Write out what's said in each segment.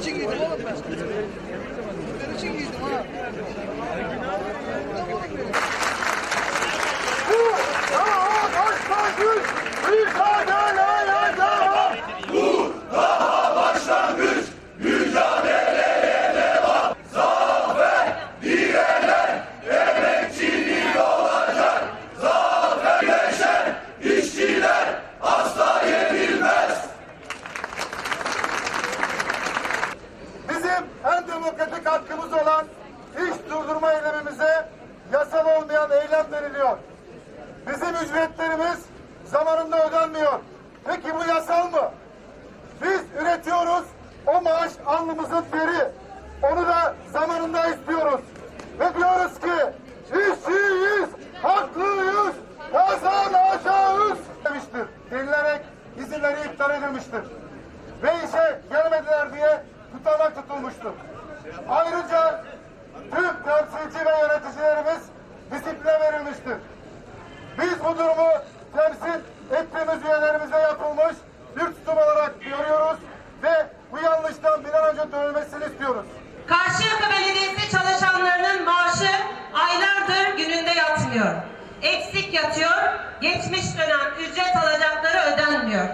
İçin giydim oğlum ben. Senin için giydim ha. Demokratik hakkımız olan iş durdurma eylemimize yasal olmayan eylem deniliyor. Bizim ücretlerimiz zamanında ödenmiyor. Peki bu yasal mı? Biz üretiyoruz, o maaş alnımızın teri. Onu da zamanında istiyoruz. Ve diyoruz ki işçiyiz, haklıyız, kazan aşağıyız demiştir. Denilerek izinleri iptal edilmiştir ve işe gelmediler diye tutanak tutulmuştur. Ayrıca tüm temsilci ve yöneticilerimiz disipline verilmiştir. Biz bu durumu temsil ettiğimiz üyelerimize yapılmış bir tutum olarak görüyoruz ve bu yanlıştan bir an önce dönülmesini istiyoruz. Karşıyaka Belediyesi çalışanlarının maaşı aylardır yatmıyor. Eksik yatıyor, geçmiş dönem ücret alacakları ödenmiyor.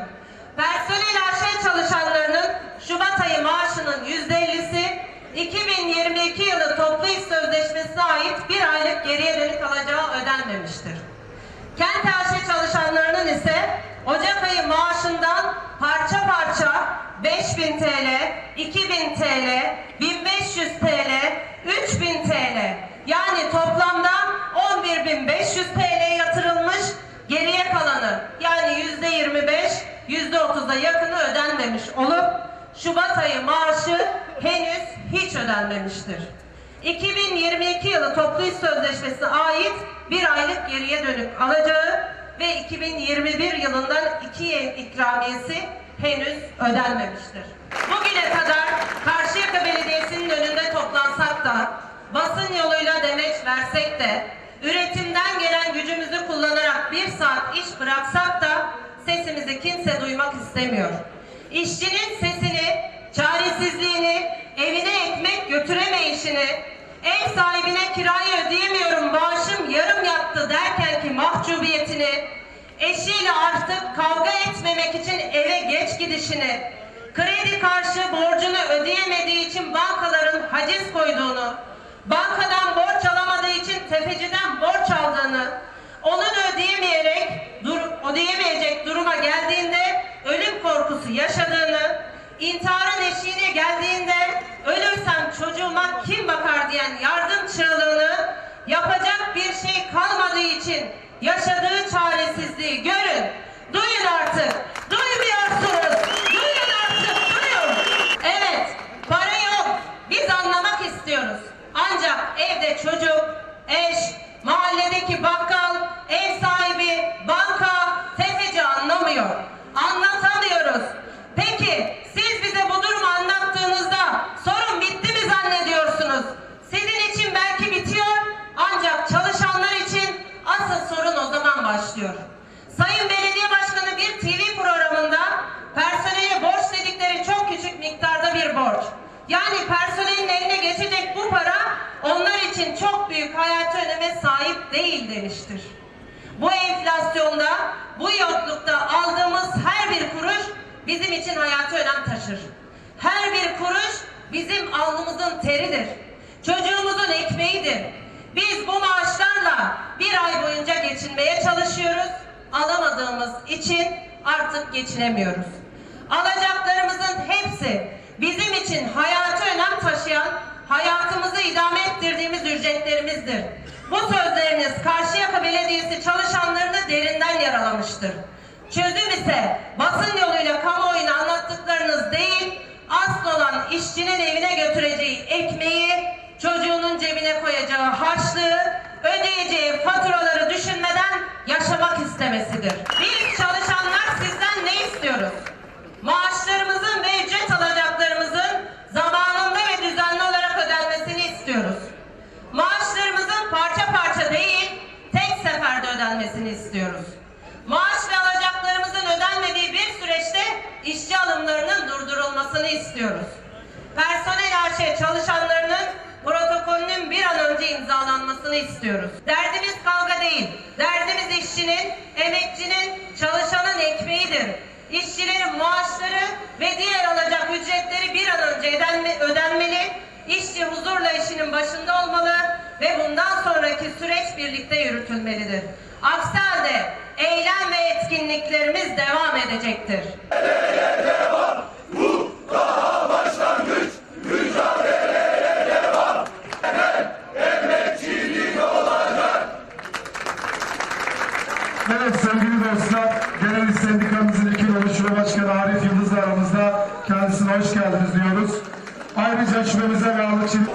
Personel AŞ çalışanlarının Şubat ayı maaşının yüzde ellisi 2022 yılı toplu iş sözleşmesine ait bir aylık geriye dönük alacağı ödenmemiştir. Kent AŞ çalışanlarının ise Ocak ayı maaşından parça parça 5000 TL, 2000 TL, 1500 TL, 3000 TL yani toplamda 11500 TL yatırılmış geriye kalanı yani yüzde 25, yüzde 30'a yakını ödenmemiş olup Şubat ayı maaşı henüz hiç ödenmemiştir. 2022 yılı toplu iş sözleşmesine ait bir aylık geriye dönük alacağı ve 2021 yılından iki ikramiyesi henüz ödenmemiştir. Bugüne kadar Karşıyaka Belediyesi'nin önünde toplansak da basın yoluyla demeç versek de üretimden gelen gücümüzü kullanarak bir saat iş bıraksak da sesimizi kimse duymak istemiyor. İşçinin sesini, çaresizliğini, evine ekmek götüremeyişini, ev sahibine kirayı ödeyemiyorum, maaşım yarım yattı derken ki mahcubiyetini, eşiyle artık kavga etmemek için eve geç gidişini, kredi karşı borcunu ödeyemediği için bankaların haciz koyduğunu, bankadan aldığını, onu da ödeyemeyerek, dur, ödeyemeyecek duruma geldiğinde ölüm korkusu yaşadığını, intiharın eşiğine geldiğinde ölürsem çocuğuma kim bakar diyen yardım çığlığını yapacak bir şey kalmadığı için yaşadığı çaresizliği görün. Başlıyor. Sayın Belediye Başkanı bir TV programında personele borç dedikleri çok küçük miktarda bir borç. Yani personelin eline geçecek bu para onlar için çok büyük hayati öneme sahip değil demiştir. Bu enflasyonda, bu yoklukta aldığımız her bir kuruş bizim için hayati önem taşır. Her bir kuruş bizim alnımızın teridir. Çocuğumuzun ekmeğidir. Biz bu maaşlarla bir ay boyunca geçinmeye çalışıyoruz. Alamadığımız için artık geçinemiyoruz. Alacaklarımızın hepsi bizim için hayati önem taşıyan, hayatımızı idame ettirdiğimiz ücretlerimizdir. Bu sözleriniz Karşıyaka Belediyesi çalışanlarını derinden yaralamıştır. Çözüm ise basın yoluyla kamuoyuna anlattıklarınız değil, asıl olan işçinin evine cebine koyacağı harçlığı, ödeyeceği faturaları düşünmeden yaşamak istemesidir. Biz çalışanlar sizden ne istiyoruz? Maaşlarımızın ve ücret alacaklarımızın zamanında ve düzenli olarak ödenmesini istiyoruz. Maaşlarımızın parça parça değil, tek seferde ödenmesini istiyoruz. Maaş ve alacaklarımızın ödenmediği bir süreçte işçi alımlarının durdurulmasını istiyoruz. personel AŞ çalışanlarının protokolünün bir an önce imzalanmasını istiyoruz. Derdimiz kavga değil, derdimiz işçinin, emekçinin, çalışanın ekmeğidir. İşçilerin maaşları ve diğer alacak ücretleri bir an önce ödenme- ödenmeli, işçi huzurla işinin başında olmalı ve bundan sonraki süreç birlikte yürütülmelidir. Aksi halde eylem ve etkinliklerimiz devam edecektir. Genel İş Sendikamızın iki yolu Şube Başkanı Arif Yıldız aramızda. Kendisine hoş geldiniz diyoruz. Ayrıca şubemize bağlı çift...